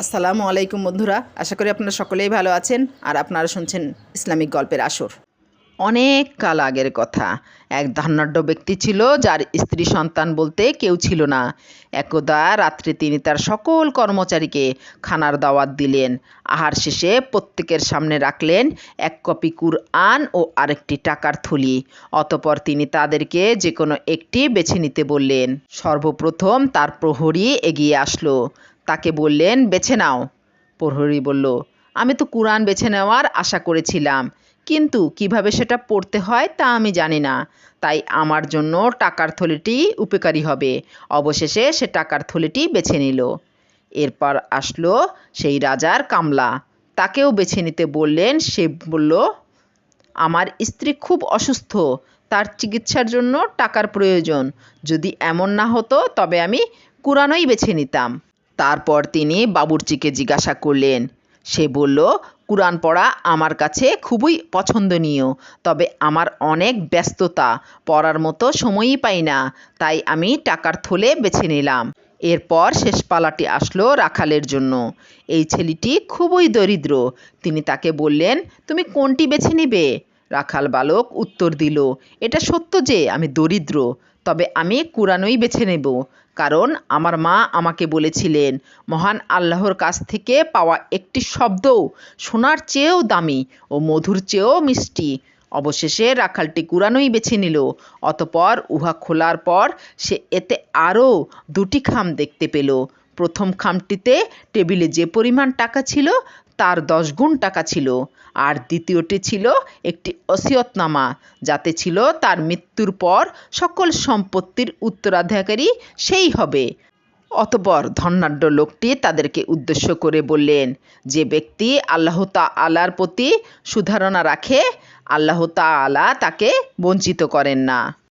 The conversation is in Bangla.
আসসালামু আলাইকুম বন্ধুরা, আশা করি আপনারা সকলেই ভালো আছেন আর আপনারা শুনছেন ইসলামিক গল্পের আসর। অনেক কাল আগের কথা। এক ধনাঢ্য ব্যক্তি ছিল যার স্ত্রী সন্তান বলতে কেউ ছিল না। একদা রাত্রে তিনি তার সকল কর্মচারীকে খানার দাওয়াত দিলেন। আহার শেষে প্রত্যেকের সামনে রাখলেন এক কপি কুরআন ও আরেকটি টাকার থলি। অতপর তিনি তাদেরকে যে কোনো একটি বেছে নিতে বললেন। সর্বপ্রথম তার প্রহরী এগিয়ে আসলো। তাকে বললেন, বেছে নাও। প্রহরী বলল, আমি তো কুরআন বেছে নেওয়ার আশা করেছিলাম, কিন্তু কীভাবে সেটা পড়তে হয় তা আমি জানি না। তাই আমার জন্য টাকার থলিটি উপকারী হবে। অবশেষে সে টাকার থলিটি বেছে নিল। এরপর আসলো সেই রাজার কামলা। তাকেও বেছে নিতে বললেন, সে বলল, আমার স্ত্রী খুব অসুস্থ, তার চিকিৎসার জন্য টাকার প্রয়োজন। যদি এমন না হতো, তবে আমি কুরআনই বেছে নিতাম। তারপর তিনি বাবুর্চিকে জিজ্ঞাসা করলেন। সে বলল, কুরআন পড়া আমার কাছে খুবই পছন্দনীয়, তবে আমার অনেক ব্যস্ততা, পড়ার মতো সময়ই পাই না, তাই আমি টাকার থলে বেছে নিলাম। এরপর শেষ পালাটি আসলো রাখালের জন্য। এই ছেলেটি খুবই দরিদ্র। তিনি তাকে বললেন, তুমি কোনটি বেছে নিবে? রাখাল বালক উত্তর দিল, এটা সত্য যে আমি দরিদ্র, তবে আমি কুরআনই বেছে নেব। কারণ আমার মা আমাকে বলেছিলেন, মহান আল্লাহর কাছ থেকে পাওয়া একটি শব্দও সোনার চেয়েও দামি ও মধুর চেয়েও মিষ্টি। অবশেষে রাখালটি কুরআনই বেছে নিল। অতপর উহা খোলার পর সে এতে আরও দুটি খাম দেখতে পেল। প্রথম খামটিতে টেবিলে যে পরিমাণ টাকা ছিল তার দশ গুণ টাকা ছিল। আর দ্বিতীয়টি ছিল একটি অসিয়তনামা, যাতে ছিল তার মৃত্যুর পর সকল সম্পত্তির উত্তরাধিকারী সেই হবে। অতপর ধনাঢ্য লোকটি তাদেরকে উদ্দেশ্য করে বললেন, যে ব্যক্তি আল্লাহ আলার প্রতি সুধারণা রাখে, আল্লাহ তাআলা তাকে বঞ্চিত করেন না।